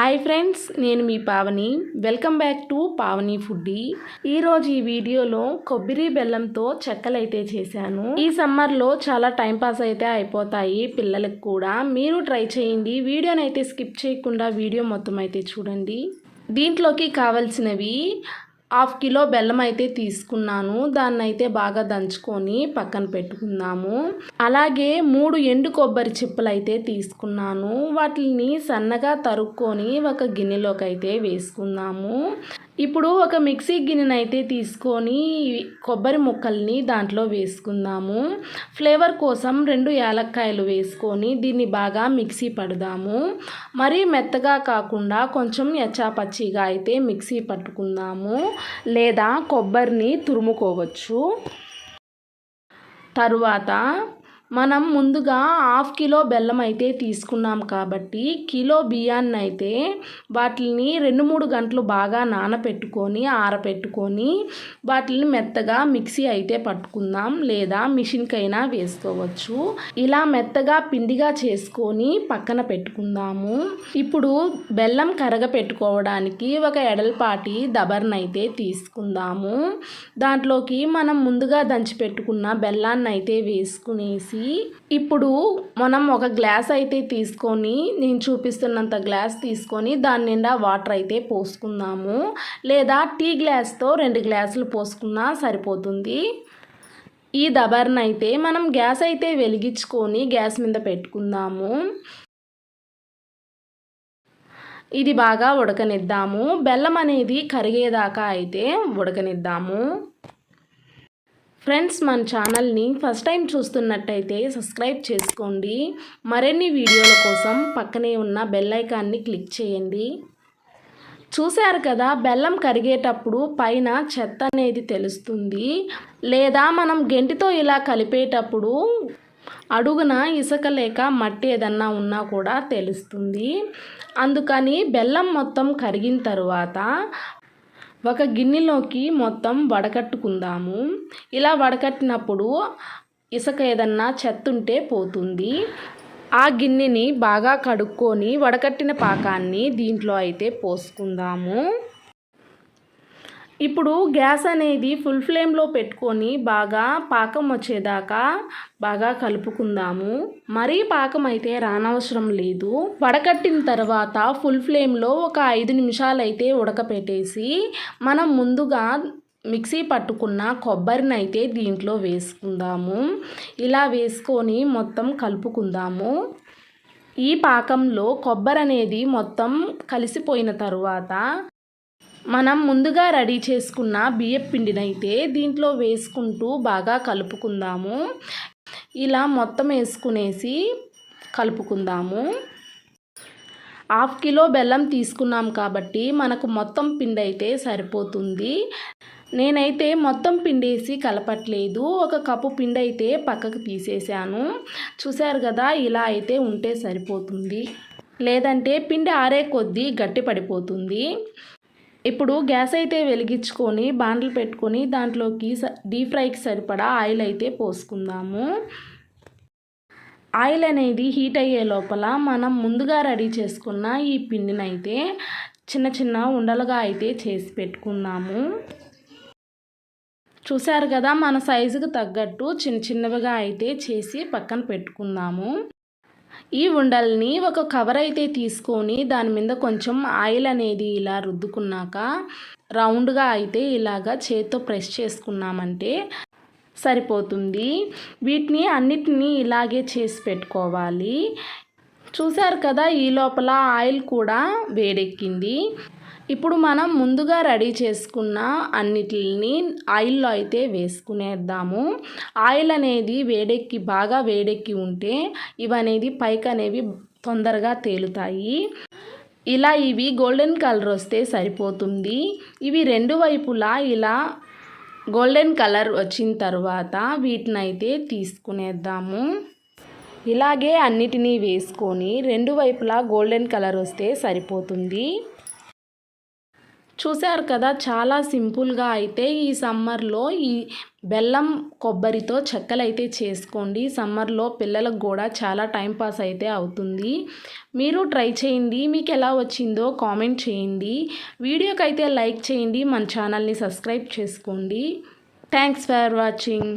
Hi friends నేను మీ Pavani. Welcome back to Pavani foodie. ఈరోజు ఈ వీడియోలో కొబ్బరి బెల్లంతో చెక్కలైతే చేశాను. ఈ సమ్మర్లో చాలా టైం పాస్ అయితే అయిపోతాయి పిల్లలకు కూడా. మీరు ట్రై చేయండి. వీడియోని అయితే స్కిప్ చేయకుండా వీడియో మొత్తం అయితే చూడండి. దీంట్లోకి కావలసినవి హాఫ్ కిలో బెల్లం అయితే తీసుకున్నాను. దాన్ని అయితే బాగా దంచుకొని పక్కన పెట్టుకుందాము. అలాగే మూడు ఎండు కొబ్బరి చిప్పలు అయితే తీసుకున్నాను. వాటిని సన్నగా తరుక్కొని ఒక గిన్నెలోకి అయితే వేసుకుందాము. ఇప్పుడు ఒక మిక్సీ గిన్నెనైతే తీసుకొని కొబ్బరి ముక్కల్ని దాంట్లో వేసుకుందాము. ఫ్లేవర్ కోసం రెండు యాలక్కాయలు వేసుకొని దీన్ని బాగా మిక్సీ పడదాము. మరీ మెత్తగా కాకుండా కొంచెం ఎచ్చాపచ్చిగా అయితే మిక్సీ పట్టుకుందాము. లేదా కొబ్బరిని తురుముకోవచ్చు. తరువాత మనం ముందుగా హాఫ్ కిలో బెల్లం అయితే తీసుకున్నాం కాబట్టి కిలో బియ్యాన్ని అయితే వాటిని రెండు మూడు గంటలు బాగా నానపెట్టుకొని ఆరపెట్టుకొని వాటిని మెత్తగా మిక్సీ అయితే పట్టుకుందాం లేదా మిషన్కైనా వేసుకోవచ్చు. ఇలా మెత్తగా పిండిగా చేసుకొని పక్కన పెట్టుకుందాము. ఇప్పుడు బెల్లం కరగ పెట్టుకోవడానికి ఒక ఎడల్పాటి దబర్నైతే తీసుకుందాము. దాంట్లోకి మనం ముందుగా దంచి పెట్టుకున్న బెల్లాన్ని అయితే వేసుకునేసి ఇప్పుడు మనం ఒక గ్లాస్ అయితే తీసుకొని నేను చూపిస్తున్నంత గ్లాస్ తీసుకొని దాని నిండా వాటర్ అయితే పోసుకుందాము. లేదా టీ గ్లాస్తో రెండు గ్లాసులు పోసుకున్నా సరిపోతుంది. ఈ దబర్ని అయితే మనం గ్యాస్ అయితే వెలిగించుకొని గ్యాస్ మీద పెట్టుకుందాము. ఇది బాగా ఉడకనిద్దాము. బెల్లం అనేది కరిగేదాకా అయితే ఉడకనిద్దాము. ఫ్రెండ్స్ మన ఛానల్ని ఫస్ట్ టైం చూస్తున్నట్టయితే సబ్స్క్రైబ్ చేసుకోండి. మరిన్ని వీడియోల కోసం పక్కనే ఉన్న బెల్ ఐకాన్ని క్లిక్ చేయండి. చూశారు కదా బెల్లం కరిగేటప్పుడు పైన చెత్త అనేది తెలుస్తుంది. లేదా మనం గెంటితో ఇలా కలిపేటప్పుడు అడుగున ఇసుక లేక మట్టి ఏదన్నా ఉన్నా కూడా తెలుస్తుంది. అందుకని బెల్లం మొత్తం కరిగిన తర్వాత ఒక గిన్నెలోకి మొత్తం వడకట్టుకుందాము. ఇలా వడకట్టినప్పుడు ఇసుక ఏదన్నా చెత్త ఉంటే పోతుంది. ఆ గిన్నెని బాగా కడుక్కొని వడకట్టిన పాకాన్ని దీంట్లో అయితే పోసుకుందాము. ఇప్పుడు గ్యాస్ అనేది ఫుల్ ఫ్లేమ్లో పెట్టుకొని బాగా పాకం వచ్చేదాకా బాగా కలుపుకుందాము. మరీ పాకం అయితే రానవసరం లేదు. వడకట్టిన తర్వాత ఫుల్ ఫ్లేమ్లో ఒక ఐదు నిమిషాలు అయితే ఉడకపెట్టేసి మనం ముందుగా మిక్సీ పట్టుకున్న కొబ్బరిని అయితే దీంట్లో వేసుకుందాము. ఇలా వేసుకొని మొత్తం కలుపుకుందాము. ఈ పాకంలో కొబ్బరి అనేది మొత్తం కలిసిపోయిన తరువాత మనం ముందుగా రెడీ చేసుకున్న బియ్యం పిండినైతే దీంట్లో వేసుకుంటూ బాగా కలుపుకుందాము. ఇలా మొత్తం వేసుకునేసి కలుపుకుందాము. హాఫ్ కిలో బెల్లం తీసుకున్నాం కాబట్టి మనకు మొత్తం పిండి అయితే సరిపోతుంది. నేనైతే మొత్తం పిండేసి కలపట్లేదు. ఒక కప్పు పిండి అయితే పక్కకు తీసేసాను. చూశారు కదా ఇలా అయితే ఉంటే సరిపోతుంది. లేదంటే పిండి ఆరే కొద్దీ గట్టి పడిపోతుంది ఇప్పుడు గ్యాస్ అయితే వెలిగించుకొని బాండ్లు పెట్టుకొని దాంట్లోకి డీప్ ఫ్రైకి సరిపడా ఆయిల్ అయితే పోసుకుందాము. ఆయిల్ అనేది హీట్ అయ్యే లోపల మనం ముందుగా రెడీ చేసుకున్న ఈ పిండినైతే చిన్న చిన్న ఉండలుగా అయితే చేసి పెట్టుకుందాము. చూశారు కదా మన సైజుకు తగ్గట్టు చిన్న చిన్నవిగా అయితే చేసి పక్కన పెట్టుకుందాము. ఈ ఉండల్ని ఒక కవర్ అయితే తీసుకొని దాని మీద కొంచెం ఆయిల్ అనేది ఇలా రుద్దుకున్నాక రౌండ్గా అయితే ఇలాగా చేత్తో ప్రెస్ చేసుకున్నామంటే సరిపోతుంది. వీటిని అన్నిటినీ ఇలాగే చేసి పెట్టుకోవాలి. చూశారు కదా ఈ లోపల ఆయిల్ కూడా వేడెక్కింది. ఇప్పుడు మనం ముందుగా రెడీ చేసుకున్న అన్నిటిని ఆయిల్లో అయితే వేసుకునేద్దాము. ఆయిల్ అనేది వేడెక్కి బాగా వేడెక్కి ఉంటే ఇవనేది పైకి అనేవి తొందరగా తేలుతాయి. ఇలా ఇవి గోల్డెన్ కలర్ వస్తే సరిపోతుంది. ఇవి రెండు వైపులా ఇలా గోల్డెన్ కలర్ వచ్చిన తర్వాత వీటినైతే తీసుకునేద్దాము. ఇలాగే అన్నిటినీ వేసుకొని రెండు వైపులా గోల్డెన్ కలర్ వస్తే సరిపోతుంది. చూశారు కదా చాలా సింపుల్గా అయితే ఈ సమ్మర్లో ఈ బెల్లం కొబ్బరితో చెక్కలు అయితే చేసుకోండి. సమ్మర్లో పిల్లలకు కూడా చాలా టైం పాస్ అయితే అవుతుంది. మీరు ట్రై చేయండి. మీకు ఎలా వచ్చిందో కామెంట్ చేయండి. వీడియోకి అయితే లైక్ చేయండి. మన ఛానల్ని సబ్స్క్రైబ్ చేసుకోండి. Thanks for watching.